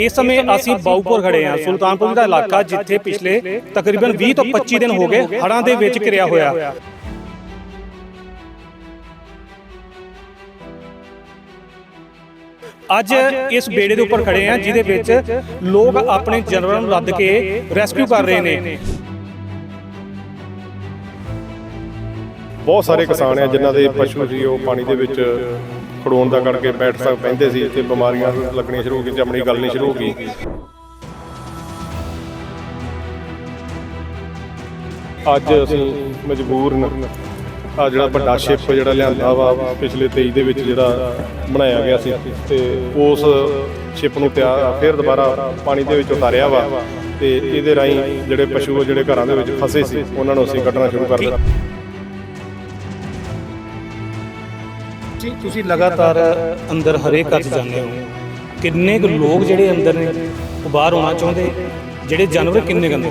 ਇਸ ਸਮੇਂ ਅਸੀਂ ਬਾਉਪੁਰ ਖੜੇ ਹਾਂ। ਸੁਲਤਾਨਪੁਰ ਦਾ ਇਲਾਕਾ ਜਿੱਥੇ ਪਿਛਲੇ ਤਕਰੀਬਨ 20 ਤੋਂ 25 ਦਿਨ ਹੋ ਗਏ ਹੜ੍ਹਾਂ ਦੇ ਵਿੱਚ ਘਿਰਿਆ ਹੋਇਆ। ਅੱਜ ਇਸ ਬੇੜੇ ਦੇ ਉੱਪਰ ਖੜੇ ਹਾਂ ਜਿਹਦੇ ਵਿੱਚ ਲੋਕ ਆਪਣੇ ਜਾਨਵਰਾਂ ਨੂੰ ਲੱਦ ਕੇ ਰੈਸਕਿਊ ਕਰ ਰਹੇ ਨੇ। ਬਹੁਤ ਸਾਰੇ ਕਿਸਾਨ ਆ ਜਿਨ੍ਹਾਂ ਦੇ ਪਸ਼ੂ ਸੀ ਉਹ ਪਾਣੀ ਦੇ ਵਿੱਚ ਖੜੋਣ ਦਾ ਕਰਕੇ ਬੈਠ ਸਕ ਪੈਂਦੇ ਸੀ ਤੇ ਬਿਮਾਰੀਆਂ ਲੱਗਣੀਆਂ ਸ਼ੁਰੂ ਹੋ ਗਈਆਂ ਚਮੜੀ ਗਲਣੀ ਸ਼ੁਰੂ ਹੋ ਗਈ। ਅੱਜ ਅਸੀਂ ਮਜਬੂਰ ਆ ਜਿਹੜਾ ਵੱਡਾ ਸ਼ਿਪ ਜਿਹੜਾ ਲਿਆਂਦਾ ਵਾ, ਪਿਛਲੇ 23 ਦੇ ਵਿੱਚ ਜਿਹੜਾ ਬਣਾਇਆ ਗਿਆ ਸੀ, ਤੇ ਉਸ ਸ਼ਿਪ ਨੂੰ ਤਿਆਰ ਫਿਰ ਦੁਬਾਰਾ ਪਾਣੀ ਦੇ ਵਿੱਚ ਉਤਾਰਿਆ ਵਾ, ਤੇ ਇਹਦੇ ਰਾਹੀਂ ਜਿਹੜੇ ਪਸ਼ੂ ਜਿਹੜੇ ਘਰਾਂ ਦੇ ਵਿੱਚ ਫਸੇ ਸੀ, ਉਹਨਾਂ ਨੂੰ ਅਸੀਂ ਕੱਢਣਾ ਸ਼ੁਰੂ ਕਰ ਦਿੱਤਾ। ਜੀ ਤੁਸੀਂ ਲਗਾਤਾਰ ਅੰਦਰ ਹਰੇਕ ਘਰ 'ਚ ਜਾਂਦੇ ਹੋ। ਕਿੰਨੇ ਕੁ ਲੋਕ ਜਿਹੜੇ ਅੰਦਰ ਨੇ ਉਹ ਬਾਹਰ ਆਉਣਾ ਚਾਹੁੰਦੇ? ਜਿਹੜੇ ਜਾਨਵਰ ਕਿੰਨੇ ਗੰਦੇ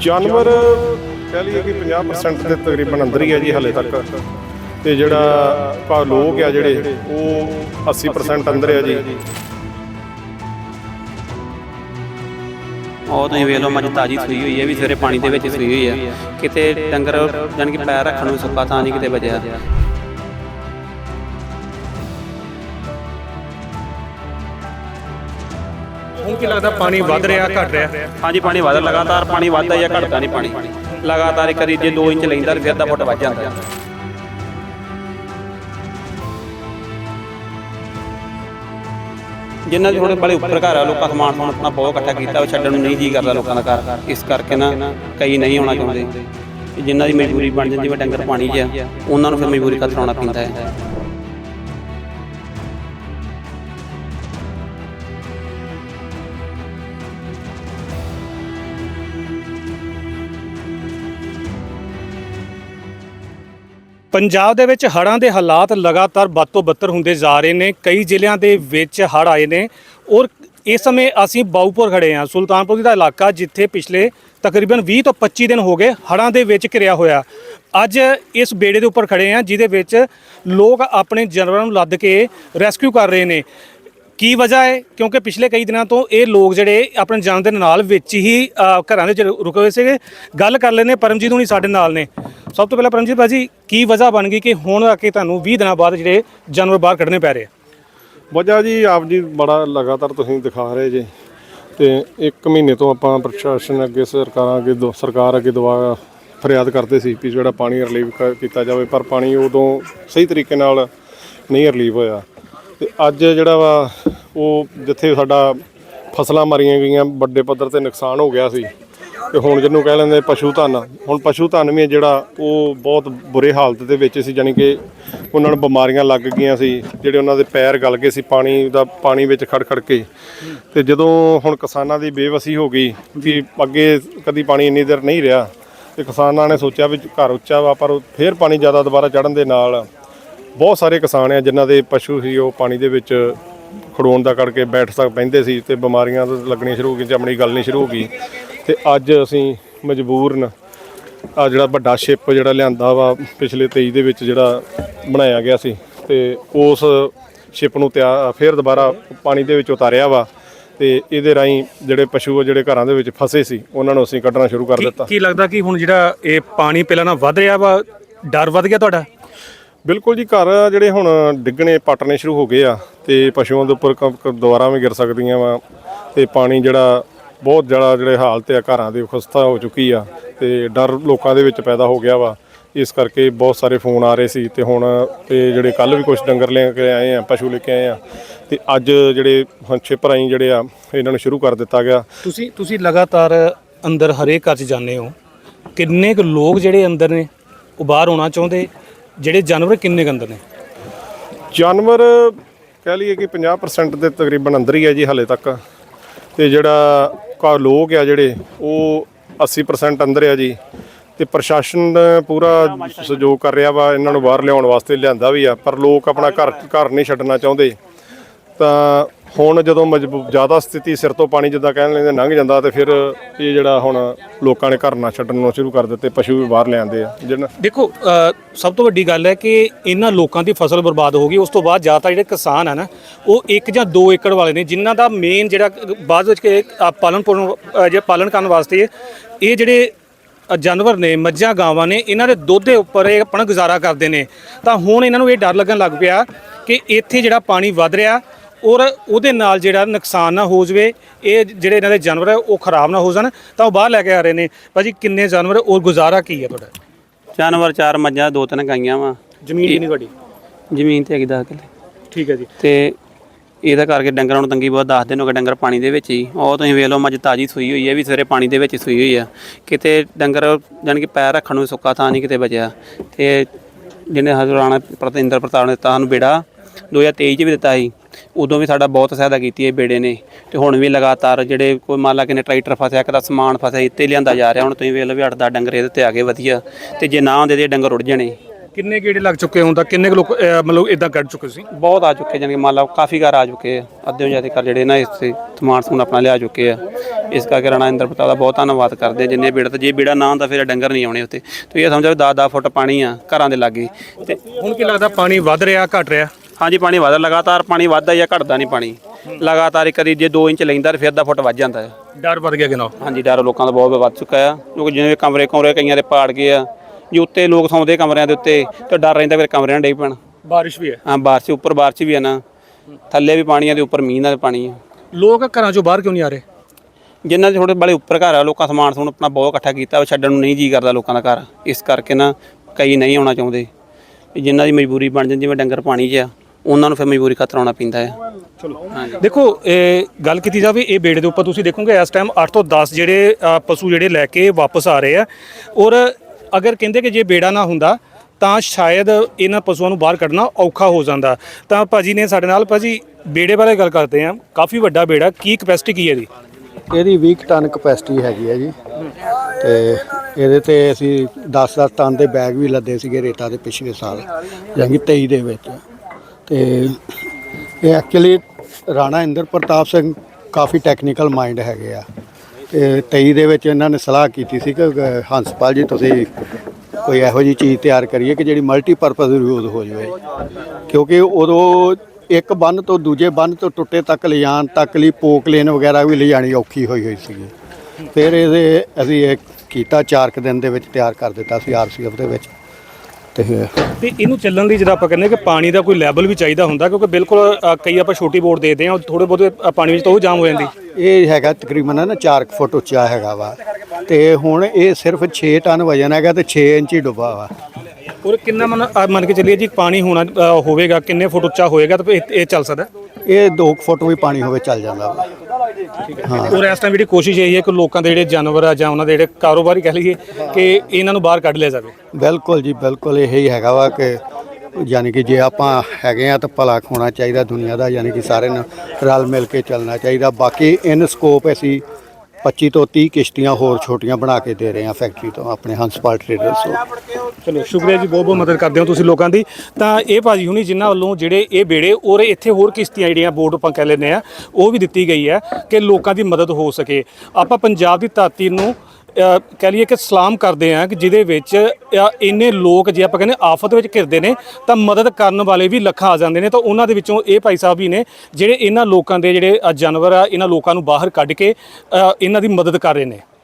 ਜਾਨਵਰ ਕਹਿ ਲਈਏ ਕਿ 50% ਦੇ ਤਕਰੀਬਨ ਅੰਦਰ ਹੀ ਹੈ ਜੀ ਹਲੇ ਤੱਕ। ਤੇ ਜਿਹੜਾ ਲੋਕ ਆ ਜਿਹੜੇ ਉਹ 80% ਅੰਦਰ ਆ ਜੀ। ਉਹ ਤੁਸੀਂ ਵੇਖ ਲਓ ਮੱਝ ਤਾਜੀ ਸੂਈ ਹੋਈ ਹੈ ਵੀ ਸਵੇਰੇ ਪਾਣੀ ਦੇ ਵਿੱਚ ਸੂਈ ਹੋਈ ਹੈ। ਕਿਤੇ ਡੰਗਰ ਜਾਨ ਕਿ ਪੈਰ ਰੱਖਣ ਨੂੰ ਸੁੱਕਾ ਥਾਂ ਨਹੀਂ ਕਿਤੇ ਬਚਿਆ। ਹੁਣ ਕੀ ਲੱਗਦਾ ਪਾਣੀ ਵੱਧ ਰਿਹਾ ਘਟ ਰਿਹਾ? ਹਾਂਜੀ ਪਾਣੀ ਵੱਧ ਲਗਾਤਾਰ ਪਾਣੀ ਵੱਧਦਾ ਜਾਂ ਘਟਦਾ ਨਹੀਂ ਪਾਣੀ। ਲਗਾਤਾਰ ਇੱਕ ਵਾਰੀ ਜੇ 2 ਇੰਚ ਲੈਂਦਾ ਫਿਰ ਅੱਧਾ ਫੁੱਟ ਵੱਧ ਜਾਂਦਾ। ਜਿਨ੍ਹਾਂ ਦੇ ਥੋੜੇ ਬੜੇ ਉੱਪਰ ਘਰ ਆ, ਲੋਕਾਂ ਸਮਾਨ ਸਮਾਨ ਆਪਣਾ ਬਹੁਤ ਇਕੱਠਾ ਕੀਤਾ, ਉਹ ਛੱਡਣ ਨੂੰ ਨਹੀਂ ਜੀ ਕਰਦਾ ਲੋਕਾਂ ਦਾ ਘਰ। ਇਸ ਕਰਕੇ ਨਾ ਕਈ ਨਹੀਂ ਆਉਣਾ ਚਾਹੁੰਦੇ। ਤੇ ਜਿਨ੍ਹਾਂ ਦੀ ਮਜਬੂਰੀ ਬਣ ਜਾਂਦੀ ਵਾ ਡੰਗਰ ਪਾਣੀ 'ਚ ਆ, ਉਹਨਾਂ ਨੂੰ ਫਿਰ ਮਜਬੂਰੀ ਖਤਰਾਉਣਾ ਪੈਂਦਾ ਹੈ। ਪੰਜਾਬ ਦੇ ਵਿੱਚ ਹੜ੍ਹਾਂ ਦੇ ਹਾਲਾਤ ਲਗਾਤਾਰ ਬਦ ਤੋਂ ਬੱਤਰ ਹੁੰਦੇ ਜਾ ਰਹੇ ਨੇ। ਕਈ ਜ਼ਿਲ੍ਹਿਆਂ ਦੇ ਵਿੱਚ ਹੜ੍ਹ ਆਏ ਨੇ ਔਰ ਇਸ ਸਮੇਂ ਅਸੀਂ ਬਾਉਪੁਰ ਖੜੇ ਹਾਂ। ਸੁਲਤਾਨਪੁਰ ਦਾ ਇਲਾਕਾ ਜਿੱਥੇ ਪਿਛਲੇ ਤਕਰੀਬਨ 20 ਤੋਂ 25 ਦਿਨ ਹੋ ਗਏ ਹੜ੍ਹਾਂ ਦੇ ਵਿੱਚ ਘਿਰਿਆ ਹੋਇਆ। ਅੱਜ ਇਸ ਬੇੜੇ ਦੇ ਉੱਪਰ ਖੜੇ ਹਾਂ, ਜਿਹਦੇ ਵਿੱਚ ਲੋਕ ਆਪਣੇ ਜਾਨਵਰਾਂ ਨੂੰ ਲੱਦ ਕੇ ਰੈਸਕਿਊ ਕਰ ਰਹੇ ਨੇ। ਕੀ ਵਜ੍ਹਾ ਹੈ? ਕਿਉਂਕਿ ਪਿਛਲੇ ਕਈ ਦਿਨਾਂ ਤੋਂ ਇਹ ਲੋਕ ਜਿਹੜੇ ਆਪਣੇ ਜਾਨ ਦੇ ਨਾਲ ਵਿੱਚ ਹੀ ਅ, ਘਰਾਂ ਦੇ ਵਿੱਚ ਰੁਕੇ ਹੋਏ ਸੀਗੇ ਗੱਲ ਕਰ ਲੈਂਦੇ ਪਰਮਜੀਤ ਹੁਣੀ ਸਾਡੇ ਨਾਲ ਨੇ। ਸਭ ਤੋਂ ਪਹਿਲਾਂ ਪਰਮਜੀਤ ਭਾਜੀ ਕੀ ਵਜ੍ਹਾ ਬਣ ਗਈ ਕਿ ਹੁਣ ਆ ਕੇ ਤੁਹਾਨੂੰ 20 ਦਿਨਾਂ ਬਾਅਦ ਜਿਹੜੇ ਜਾਨਵਰ ਬਾਹਰ ਕੱਢਣੇ ਪੈ ਰਹੇ ਆ? ਵਜ੍ਹਾ ਜੀ ਆਪ ਜੀ ਬੜਾ ਲਗਾਤਾਰ ਤੁਸੀਂ ਦਿਖਾ ਰਹੇ ਜੀ। ਤੇ ਇੱਕ ਮਹੀਨੇ ਤੋਂ ਆਪਾਂ ਪ੍ਰਸ਼ਾਸਨ ਅੱਗੇ ਸਰਕਾਰਾਂ ਅੱਗੇ ਦੁ- ਸਰਕਾਰ ਅੱਗੇ ਦੁਆ ਫਰਿਆਦ ਕਰਦੇ ਸੀ ਵੀ ਜਿਹੜਾ ਪਾਣੀ ਰਿਲੀਵ ਕੀਤਾ ਜਾਵੇ ਪਰ ਪਾਣੀ ਉਦੋਂ ਸਹੀ ਤਰੀਕੇ ਨਾਲ ਨਹੀਂ ਰਿਲੀਵ ਹੋਇਆ। ਤੇ ਅੱਜ ਜਿਹੜਾ ਵਾ, ਉਹ ਜਿੱਥੇ ਸਾਡਾ ਫਸਲਾਂ ਮਰੀਆਂ ਗਈਆਂ, ਵੱਡੇ ਪੱਧਰ ਤੇ ਨੁਕਸਾਨ ਹੋ ਗਿਆ ਸੀ। ਤੇ ਹੁਣ ਜਿਹਨੂੰ ਕਹਿ ਲੈਂਦੇ ਪਸ਼ੂ ਧਨ, ਹੁਣ ਪਸ਼ੂ ਧਨ ਵੀ ਜਿਹੜਾ, ਉਹ ਬਹੁਤ ਬੁਰੇ ਹਾਲਤ ਦੇ ਵਿੱਚ ਸੀ, ਜਾਣੀ ਕਿ ਉਹਨਾਂ ਨੂੰ ਬਿਮਾਰੀਆਂ ਲੱਗ ਗਈਆਂ ਸੀ, ਜਿਹੜੇ ਉਹਨਾਂ ਦੇ ਪੈਰ ਗਲ ਗਏ ਸੀ ਪਾਣੀ ਦਾ, ਪਾਣੀ ਵਿੱਚ ਖੜ ਖੜ ਕੇ। ਤੇ ਜਦੋਂ ਹੁਣ ਕਿਸਾਨਾਂ ਦੀ ਬੇਵਸੀ ਹੋ ਗਈ ਵੀ ਅੱਗੇ ਕਦੀ ਪਾਣੀ ਇੰਨੀ ਦੇਰ ਨਹੀਂ ਰਿਹਾ, ਤੇ ਕਿਸਾਨਾਂ ਨੇ ਸੋਚਿਆ ਵੀ ਘਰ ਉੱਚਾ ਵਾ, ਪਰ ਫੇਰ ਪਾਣੀ ਜ਼ਿਆਦਾ ਦੁਬਾਰਾ ਚੜਨ ਦੇ ਨਾਲ ਬਹੁਤ ਸਾਰੇ ਕਿਸਾਨ ਆ ਜਿਨ੍ਹਾਂ ਦੇ ਪਸ਼ੂ ਸੀ ਉਹ ਪਾਣੀ ਦੇ ਵਿੱਚ ਖੜੋਣ ਦਾ ਕਰਕੇ ਬੈਠ ਸਕ ਪੈਂਦੇ ਸੀ ਤੇ ਬਿਮਾਰੀਆਂ ਲੱਗਣੀਆਂ ਸ਼ੁਰੂ ਹੋ ਗਈਆਂ ਚਮੜੀ ਗਲਣੀ ਸ਼ੁਰੂ ਹੋ ਗਈ। ਤੇ ਅੱਜ ਅਸੀਂ ਮਜਬੂਰਨ ਆ ਜਿਹੜਾ ਵੱਡਾ ਸ਼ਿਪ ਜਿਹੜਾ ਲਿਆਂਦਾ ਵਾ ਪਿਛਲੇ 23 ਦੇ ਵਿੱਚ ਜਿਹੜਾ ਬਣਾਇਆ ਗਿਆ ਸੀ। ਤੇ ਉਸ ਸ਼ਿਪ ਨੂੰ ਤਿਆਰ ਫਿਰ ਦੁਬਾਰਾ ਪਾਣੀ ਦੇ ਵਿੱਚ ਉਤਾਰਿਆ ਵਾ ਤੇ ਇਹਦੇ ਰਾਹੀਂ ਜਿਹੜੇ ਪਸ਼ੂ ਆ ਜਿਹੜੇ ਘਰਾਂ ਦੇ ਵਿੱਚ ਫਸੇ ਸੀ ਉਹਨਾਂ ਨੂੰ ਅਸੀਂ ਕੱਢਣਾ ਸ਼ੁਰੂ ਕਰ ਦਿੱਤਾ। ਕੀ ਲੱਗਦਾ ਕਿ ਹੁਣ ਜਿਹੜਾ ਇਹ ਪਾਣੀ ਪਹਿਲਾਂ ਨਾਲ ਵੱਧ ਰਿਹਾ ਵਾ ਡਰ ਵੱਧ ਗਿਆ ਤੁਹਾਡਾ? ਬਿਲਕੁਲ ਜੀ, ਘਰ ਜਿਹੜੇ ਹੁਣ ਡਿੱਗਣੇ, ਪਟਣੇ ਸ਼ੁਰੂ ਹੋ ਗਏ ਆ ਤੇ ਪਸ਼ੂਆਂ ਦੇ ਉੱਪਰ ਦੁਬਾਰਾ ਵੀ ਗਿਰ ਸਕਦੀਆਂ ਵਾ ਤੇ ਪਾਣੀ ਜਿਹੜਾ ਬਹੁਤ ਜ਼ਿਆਦਾ ਜਿਹੜੇ ਹਾਲਤ ਆ ਘਰਾਂ ਦੇ, ਖਸਤਾ ਹੋ ਚੁੱਕੀ ਆ ਤੇ ਡਰ ਲੋਕਾਂ ਦੇ ਵਿੱਚ ਪੈਦਾ ਹੋ ਗਿਆ ਵਾ। ਇਸ ਕਰਕੇ ਬਹੁਤ ਸਾਰੇ ਫੋਨ ਆ ਰਹੇ ਸੀ ਤੇ ਹੁਣ ਤੇ ਜਿਹੜੇ ਕੱਲ ਵੀ ਕੁਝ ਡੰਗਰ ਲੈ ਕੇ ਆਏ ਆ, ਪਸ਼ੂ ਲੈ ਕੇ ਆਏ ਆ ਤੇ ਅੱਜ ਜਿਹੜੇ ਹੁਣ ਛਿਪ ਜਿਹੜੇ ਆ, ਇਹਨਾਂ ਨੂੰ ਸ਼ੁਰੂ ਕਰ ਦਿੱਤਾ ਗਿਆ। ਤੁਸੀਂ ਤੁਸੀਂ ਲਗਾਤਾਰ ਅੰਦਰ ਹਰੇਕ ਘਰ 'ਚ ਜਾਂਦੇ ਹੋ। ਕਿੰਨੇ ਕੁ ਲੋਕ ਜਿਹੜੇ ਅੰਦਰ ਨੇ, ਉਹ ਬਾਹਰ ਆਉਣਾ ਚਾਹੁੰਦੇ ਜਿਹੜੇ ਜਾਨਵਰ ਕਿੰਨੇ ਕੁ ਅੰਦਰ ਨੇ? ਜਾਨਵਰ ਕਹਿ ਲਈਏ ਕਿ 50% ਦੇ ਤਕਰੀਬਨ ਅੰਦਰ ਹੀ ਹੈ ਜੀ ਹਲੇ ਤੱਕ। ਤੇ ਜਿਹੜਾ ਕਾ ਲੋਕ ਆ ਜਿਹੜੇ, ਉਹ 80% ਅੰਦਰ ਆ ਜੀ। ਤੇ ਪ੍ਰਸ਼ਾਸਨ ਪੂਰਾ ਸਹਿਯੋਗ ਕਰ ਰਿਹਾ ਵਾ, ਇਹਨਾਂ ਨੂੰ ਬਾਹਰ ਲਿਆਉਣ ਵਾਸਤੇ ਲਿਆਂਦਾ ਵੀ ਆ। ਪਰ ਲੋਕ ਆਪਣਾ ਘਰ ਘਰ ਨਹੀਂ ਛੱਡਣਾ ਚਾਹੁੰਦੇ। ਤਾਂ ਹੁਣ ਜਦੋਂ ਮਜਬੂ- ਜ਼ਿਆਦਾ ਸਥਿਤੀ ਸਿਰ ਤੋਂ ਪਾਣੀ ਜਿੱਦਾਂ ਕਹਿਣ ਲੈਂਦੇ ਲੰਘ ਜਾਂਦਾ ਤੇ ਫਿਰ ਇਹ ਜਿਹੜਾ ਹੁਣ ਲੋਕਾਂ ਨੇ ਘਰ ਨਾ ਛੱਡਣ ਨੂੰ ਸ਼ੁਰੂ ਕਰ ਦਿੱਤੇ ਪਸ਼ੂ ਵੀ ਬਾਹਰ ਲਿਆਂਦੇ ਆ ਜਿਹਨਾਂ ਦੇਖੋ ਅ, ਸਭ ਤੋਂ ਵੱਡੀ ਗੱਲ ਹੈ ਕਿ ਇਹਨਾਂ ਲੋਕਾਂ ਦੀ ਫਸਲ ਬਰਬਾਦ ਹੋ ਗਈ ਉਸ ਤੋਂ ਬਾਅਦ ਜ਼ਿਆਦਾਤਰ ਜਿਹੜੇ ਕਿਸਾਨ ਆ ਨਾ ਉਹ ਇੱਕ ਜਾਂ ਦੋ ਏਕੜ ਵਾਲੇ ਨੇ ਜਿਨ੍ਹਾਂ ਦਾ ਮੇਨ ਜਿਹੜਾ ਬਾਅਦ ਵਿੱਚ ਕਿ ਅ, ਪਾਲਣ ਪੋਸ਼ਣ ਅ, ਜੇ ਪਾਲਣ ਕਰਨ ਵਾਸਤੇ ਇਹ ਜਿਹੜੇ ਅ, ਜਾਨਵਰ ਨੇ ਮੱਝਾਂ ਗਾਵਾਂ ਨੇ ਇਹਨਾਂ ਦੇ ਦੁੱਧ ਦੇ ਉੱਪਰ ਇਹ ਆਪਣਾ ਗੁਜ਼ਾਰਾ ਕਰਦੇ ਨੇ। ਤਾਂ ਹੁਣ ਇਹਨਾਂ ਨੂੰ ਇਹ ਡਰ ਲੱਗਣ ਲੱਗ ਪਿਆ ਕਿ ਇੱਥੇ ਜਿਹੜਾ ਪਾਣੀ ਵੱਧ ਰਿਹਾ ਔਰ ਉਹਦੇ ਨਾਲ ਜਿਹੜਾ ਨੁਕਸਾਨ ਨਾ ਹੋ ਜਵੇ ਇਹ ਜਿਹੜੇ ਇਹਨਾਂ ਦੇ ਜਾਨਵਰ ਹੈ ਉਹ ਖਰਾਬ ਨਾ ਹੋ ਜਾਣ ਤਾਂ ਉਹ ਬਾਹਰ ਲੈ ਕੇ ਆ ਰਹੇ ਨੇ। ਭਾਜੀ ਕਿੰਨੇ ਜਾਨਵਰ ਔਰ ਗੁਜ਼ਾਰਾ ਕੀ ਹੈ ਤੁਹਾਡਾ? ਜਾਨਵਰ ਚਾਰ ਮੱਝਾਂ ਦੋ ਤਿੰਨ ਗਾਈਆਂ ਵਾ। ਜ਼ਮੀਨ ਕਿੰਨੀ ਤੁਹਾਡੀ? ਜ਼ਮੀਨ ਤੇ ਹੈਗੀ 10 ਕਿੱਲੇ। ਠੀਕ ਹੈ ਜੀ। ਤੇ ਇਹਦਾ ਕਰਕੇ ਡੰਗਰਾਂ ਨੂੰ ਤੰਗੀ ਬਹੁਤ ਦੱਸ ਦਿਨ ਹੋ ਗਏ ਡੰਗਰ ਪਾਣੀ ਦੇ ਵਿੱਚ ਹੀ। ਉਹ ਤੁਸੀਂ ਵੇਖ ਲਓ ਮੱਝ ਤਾਜੀ ਸੂਈ ਹੋਈ ਹੈ ਵੀ ਸਵੇਰੇ ਪਾਣੀ ਦੇ ਵਿੱਚ ਸੂਈ ਹੋਈ ਆ। ਕਿਤੇ ਡੰਗਰ ਜਾਣੀ ਕਿ ਪੈਰ ਰੱਖਣ ਨੂੰ ਸੁੱਕਾ ਥਾਂ ਨਹੀਂ ਕਿਤੇ ਬਚਿਆ। ਤੇ ਜਿਹਨੇ ਹਜ਼ਰਾਣਾ ਪ੍ਰਤਿੰਦਰ ਪ੍ਰਤਾਪ ਨੇ ਦਿੱਤਾ ਸਾਨੂੰ ਬੇੜਾ 2023 ਚ ਵੀ ਦਿੱਤਾ ਸੀ। ਉਦੋਂ ਵੀ ਸਾਡਾ ਬਹੁਤ ਸਹਾਇਤਾ ਕੀਤੀ ਹੈ ਬੇੜੇ ਨੇ। ਤੇ ਹੁਣ ਵੀ ਲਗਾਤਾਰ ਜਿਹੜੇ ਕੋਈ ਮੰਨ ਲਾ ਕਿਨੇ ਟਰੈਕਟਰ ਫਸਿਆ ਕਿਦਾ ਸਮਾਨ ਫਸਿਆ ਇੱਥੇ ਲਿਆਂਦਾ ਜਾ ਰਿਹਾ। ਹੁਣ ਤੁਸੀਂ ਵੇਖ ਲਓ ਵੀ 8-10 ਡੰਗਰ ਇਹਦੇ ਤੇ ਆ ਗਏ ਵਧੀਆ। ਤੇ ਜੇ ਨਾ ਹੁੰਦੇ ਤੇ ਇਹ ਡੰਗਰ ਉੱਡ ਜਾਣੇ। ਕਿੰਨੇ ਗੇੜੇ ਲੱਗ ਚੁੱਕੇ ਤੱਕ? ਕਿੰਨੇ ਕੁ ਲੋਕ ਅਹ, ਮਤਲਬ ਇਦਾਂ ਕੱਢ ਚੁੱਕੇ ਸੀ? ਬਹੁਤ ਆ ਚੁੱਕੇ ਜਾਨ ਕਿ ਮੰਨ ਲਓ ਕਾਫੀ ਘਰ ਆ ਚੁੱਕੇ ਆ। ਅੱਧੇ ਜ਼ਿਆਦਾ ਘਰ ਜਿਹੜੇ ਨਾ ਇਸ ਤੇ ਸਮਾਨ ਸਮੂਨ ਆਪਣਾ ਲਿਆ ਚੁੱਕੇ ਆ। ਇਸ ਕਰਕੇ ਰਾਣਾ ਇੰਦਰ ਪ੍ਰਤਾਪ ਦਾ ਬਹੁਤ ਧੰਨਵਾਦ ਕਰਦੇ ਆ। ਜਿੰਨੇ ਬੇੜਾ ਤੇ ਜੇ ਬੇੜਾ ਨਾ ਹੁੰਦਾ ਫਿਰ ਡੰਗਰ ਨਹੀਂ ਆਉਣੇ ਉੱਤੇ ਤੁਸੀਂ ਇਹ ਸਮਝੋ 10-10 ਫੁੱਟ ਪਾਣੀ ਆ ਘਰਾਂ ਦੇ ਲਾਗੇ। ਤੇ ਹੁਣ ਕੀ ਲੱਗਦਾ ਪਾਣੀ ਵੱਧ ਰਿਹਾ ਘਟ ਰਿਹਾ? ਹਾਂਜੀ ਪਾਣੀ ਵੱਧ ਲਗਾਤਾਰ ਪਾਣੀ ਵੱਧਦਾ ਜਾਂ ਘਟਦਾ ਨਹੀਂ ਪਾਣੀ। ਲਗਾਤਾਰ ਕਦੀ ਜੇ 2 ਇੰਚ ਲੈਂਦਾ ਤੇ ਫਿਰ ਅੱਧਾ ਫੁੱਟ ਵੱਧ ਜਾਂਦਾ ਹੈ। ਡਰ ਵੱਧ ਗਿਆ ਕਿਨੋ ਹਾਂਜੀ ਡਰ ਲੋਕਾਂ ਦਾ ਬਹੁਤ ਵੱਧ ਚੁੱਕਾ ਆ ਕਿਉਂਕਿ ਜਿਵੇਂ ਕਮਰੇ ਕਮਰੇ ਕਈਆਂ ਦੇ ਪਾੜ ਗਏ ਆ। ਜੇ ਉੱਤੇ ਲੋਕ ਸੌਂਦੇ ਕਮਰਿਆਂ ਦੇ ਉੱਤੇ ਤਾਂ ਡਰ ਰਹਿੰਦਾ ਫਿਰ ਕਮਰਿਆਂ ਡਿੱਗ ਪੈਣ। ਬਾਰਿਸ਼ ਵੀ ਹੈ। ਹਾਂ ਬਾਰਿਸ਼ ਉੱਪਰ ਬਾਰਿਸ਼ ਵੀ ਆ ਨਾ। ਥੱਲੇ ਵੀ ਪਾਣੀ ਆ ਤੇ ਉੱਪਰ ਮੀਂਹ ਦਾ ਪਾਣੀ ਆ। ਲੋਕ ਘਰਾਂ ਚੋਂ ਬਾਹਰ ਕਿਉਂ ਨਹੀਂ ਆ ਰਹੇ? ਜਿਨ੍ਹਾਂ ਦੇ ਥੋੜੇ ਬੜੇ ਉੱਪਰ ਘਰ ਆ ਲੋਕਾਂ ਸਮਾਨ ਸਮੂਨ ਆਪਣਾ ਬਹੁਤ ਇਕੱਠਾ ਕੀਤਾ ਉਹ ਛੱਡਣ ਨੂੰ ਨਹੀਂ ਜੀ ਕਰਦਾ ਲੋਕਾਂ ਦਾ ਘਰ। ਇਸ ਕਰਕੇ ਨਾ ਕਈ ਨਹੀਂ ਆਉਣਾ ਚਾਹੁੰਦੇ। ਜਿਨ੍ਹਾਂ ਦੀ ਮਜਬੂਰੀ ਬਣ ਜਾਂਦੀ ਜਿਵੇਂ ਡੰਗਰ ਪਾਣੀ 'ਚ ਆ। ਉਹਨਾਂ ਨੂੰ ਫਿਰ ਮਜਬੂਰੀ ਖਾਤਰ ਆਉਣਾ ਪੈਂਦਾ ਹੈ। ਚਲੋ। ਦੇਖੋ ਇਹ ਗੱਲ ਕੀਤੀ ਜਾਵੇ ਇਹ ਬੇੜੇ ਦੇ ਉੱਪਰ ਤੁਸੀਂ ਦੇਖੋਗੇ ਇਸ ਟਾਈਮ 8 ਤੋਂ 10 ਜਿਹੜੇ ਅ, ਪਸ਼ੂ ਜਿਹੜੇ ਲੈ ਕੇ ਵਾਪਸ ਆ ਰਹੇ ਆ ਔਰ ਅਗਰ ਕਹਿੰਦੇ ਕਿ ਜੇ ਬੇੜਾ ਨਾ ਹੁੰਦਾ ਤਾਂ ਸ਼ਾਇਦ ਇਹਨਾਂ ਪਸ਼ੂਆਂ ਨੂੰ ਬਾਹਰ ਕੱਢਣਾ ਔਖਾ ਹੋ ਜਾਂਦਾ। ਤਾਂ ਭਾਜੀ ਨੇ ਸਾਡੇ ਨਾਲ ਭਾਜੀ ਬੇੜੇ ਬਾਰੇ ਗੱਲ ਕਰਦੇ ਆ। ਕਾਫੀ ਵੱਡਾ ਬੇੜਾ ਕੀ ਕਪੈਸਿਟੀ ਕੀ ਹੈ ਇਹਦੀ? ਇਹਦੀ 20 ਟਨ ਕਪੈਸਿਟੀ ਹੈਗੀ ਹੈ ਜੀ। ਤੇ ਇਹਦੇ ਤੇ ਅਸੀਂ 10-10 ਟਨ ਦੇ ਬੈਗ ਵੀ ਲੱਦੇ ਸੀਗੇ ਰੇਤਾ ਦੇ ਪਿਛਲੇ ਸਾਲ ਯਾਨੀ 23 ਦੇ ਵਿੱਚ। ਤੇ ਇਹ ਐਕਚੁਅਲੀ ਰਾਣਾ ਇੰਦਰ ਪ੍ਰਤਾਪ ਸਿੰਘ ਕਾਫੀ ਟੈਕਨੀਕਲ ਮਾਈਂਡ ਹੈਗੇ ਆ। ਤੇ 23 ਦੇ ਵਿੱਚ ਇਹਨਾਂ ਨੇ ਸਲਾਹ ਕੀਤੀ ਸੀ ਕਿ ਅ, ਹੰਸਪਾਲ ਜੀ ਤੁਸੀਂ ਕੋਈ ਇਹੋ ਜੀ ਚੀਜ਼ ਤਿਆਰ ਕਰੀਏ ਕਿ ਜਿਹੜੀ ਮਲਟੀਪਰਪਸ ਯੂਜ਼ ਹੋ ਜਾਵੇ। ਕਿਉਂਕਿ ਉਦੋਂ ਇੱਕ ਬੰਨ ਤੋਂ ਦੂਜੇ ਬੰਨ ਤੋਂ ਟੁੱਟੇ ਤੱਕ ਲਿਜਾਣ ਤੱਕ ਲਈ ਪੋਕਲੇਨ ਵਗੈਰਾ ਵੀ ਲਿਜਾਣੀ ਔਖੀ ਹੋਈ ਹੋਈ ਸੀਗੀ। ਫਿਰ ਇਹਦੇ ਅਸੀਂ ਇਹ ਕੀਤਾ ਚਾਰ ਕੁ ਦਿਨ ਦੇ ਵਿੱਚ ਤਿਆਰ ਕਰ ਦਿੱਤਾ ਸੀ ਆਰਸੀਐਫ ਦੇ ਵਿੱਚ। ਤੇ ਤੇ ਇਹਨੂੰ ਚੱਲਣ ਲਈ ਜਿਹੜਾ ਆਪਾਂ ਕਹਿੰਦੇ ਕਿ ਪਾਣੀ ਦਾ ਕੋਈ ਲੈਵਲ ਵੀ ਚਾਹੀਦਾ ਹੁੰਦਾ ਕਿਉਂਕਿ ਬਿਲਕੁਲ ਅ, ਕਈ ਆਪਾਂ ਛੋਟੀ ਬੋਟ ਦੇਖਦੇ ਹਾਂ ਥੋੜੇ ਬਹੁਤੇ ਪਾਣੀ ਵਿੱਚ ਤਾਂ ਉਹ ਜਾਮ ਹੋ ਜਾਂਦੀ। ਇਹ ਹੈਗਾ ਤਕਰੀਬਨ ਨਾ 4 ਫੁੱਟ ਉੱਚਾ ਹੈਗਾ ਵਾ। ਤੇ ਹੁਣ ਇਹ ਸਿਰਫ 6 ਟਨ ਵਜਨ ਹੈਗਾ ਤੇ 6 ਇੰਚ ਹੀ ਡੁੱਬਾ ਵਾ। ਔਰ ਕਿੰਨਾ ਮੰਨ ਅ, ਮੰਨ ਕੇ ਚੱਲੀਏ ਜੀ ਪਾਣੀ ਹੋਣਾ ਅ, ਹੋਵੇਗਾ ਕਿੰਨੇ ਫੁੱਟ ਉੱਚਾ ਹੋਏਗਾ ਤਾਂ ਇਹ ਇਹ ਚੱਲ ਸਕਦਾ? ਇਹ 2 ਫੁੱਟ ਵੀ ਪਾਣੀ ਹੋਵੇ ਚੱਲ ਜਾਂਦਾ ਵਾ। ਔਰ ਇਸ ਟਾਈਮ ਜਿਹੜੀ ਕੋਸ਼ਿਸ਼ ਇਹ ਹੈ ਕਿ ਲੋਕਾਂ ਦੇ ਜਿਹੜੇ ਜਾਨਵਰ ਆ ਜਾਂ ਉਹਨਾਂ ਦੇ ਜਿਹੜੇ ਕਾਰੋਬਾਰੀ ਕਹਿ ਲਈਏ ਕਿ ਇਹਨਾਂ ਨੂੰ ਬਾਹਰ ਕੱਢ ਲਿਆ ਜਾਵੇ। ਬਿਲਕੁਲ ਜੀ ਬਿਲਕੁਲ ਇਹ ਹੀ ਹੈਗਾ ਵਾ ਕਿ ਯਾਨੀ ਕਿ ਜੇ ਆਪਾਂ ਹੈਗੇ ਆ ਤਾਂ ਭਲਾ ਹੋਣਾ ਚਾਹੀਦਾ ਦੁਨੀਆ ਦਾ ਯਾਨੀ ਕਿ ਸਾਰੇ ਨੂੰ ਰਲ ਮਿਲ ਕੇ ਚੱਲਣਾ ਚਾਹੀਦਾ। ਬਾਕੀ ਇਨ ਸਕੋਪ ਅਸੀਂ 25 ਤੋਂ 30 ਕਿਸ਼ਤੀਆਂ ਹੋਰ ਛੋਟੀਆਂ ਬਣਾ ਕੇ ਦੇ ਰਹੇ ਹਾਂ ਫੈਕਟਰੀ ਤੋਂ, ਆਪਣੇ ਹੰਸਪਾਲ ਟ੍ਰੇਡਰਸ ਤੋਂ। ਚਲੋ, ਸ਼ੁਕਰੀਆ ਜੀ ਬਹੁਤ ਬਹੁਤ ਮਦਦ ਕਰਦੇ ਹੋ ਤੁਸੀਂ ਲੋਕਾਂ ਦੀ। ਤਾਂ ਇਹ ਭਾਜੀ ਹੁਣੀ ਜਿਨ੍ਹਾਂ ਵੱਲੋਂ ਜਿਹੜੇ ਇਹ ਬੇੜੇ ਔਰ ਇੱਥੇ ਹੋਰ ਕਿਸ਼ਤੀਆਂ ਜਿਹੜੀਆਂ ਬੋਟ ਆਪਾਂ ਕਹਿ ਲੈਂਦੇ ਆ ਉਹ ਵੀ ਦਿੱਤੀ ਗਈ ਹੈ ਕਿ ਲੋਕਾਂ ਦੀ ਮਦਦ ਹੋ ਸਕੇ। ਆਪਾਂ ਪੰਜਾਬ ਦੀ ਧਰਤੀ ਨੂੰ ਕਹਿ ਲਈਏ ਕਿ ਸਲਾਮ ਕਰਦੇ ਆ ਕਿ ਜਿਹਦੇ ਵਿੱਚ ਇੰਨੇ ਲੋਕ ਜੇ ਆਪਾਂ ਕਹਿੰਦੇ ਆਫਤ ਵਿੱਚ ਘਿਰਦੇ ਨੇ, ਤਾਂ ਮਦਦ ਕਰਨ ਵਾਲੇ ਵੀ ਲੱਖਾਂ ਆ ਜਾਂਦੇ ਨੇ। ਤਾਂ ਉਹਨਾਂ ਦੇ ਵਿੱਚੋਂ ਇਹ ਭਾਈ ਸਾਹਿਬ ਵੀ ਨੇ, ਜਿਹੜੇ ਇਹਨਾਂ ਲੋਕਾਂ ਦੇ ਜਿਹੜੇ ਜਾਨਵਰ ਆ, ਇਹਨਾਂ ਲੋਕਾਂ ਨੂੰ ਬਾਹਰ ਕੱਢ ਕੇ ਇਹਨਾਂ ਦੀ ਮਦਦ ਕਰ ਰਹੇ ਨੇ।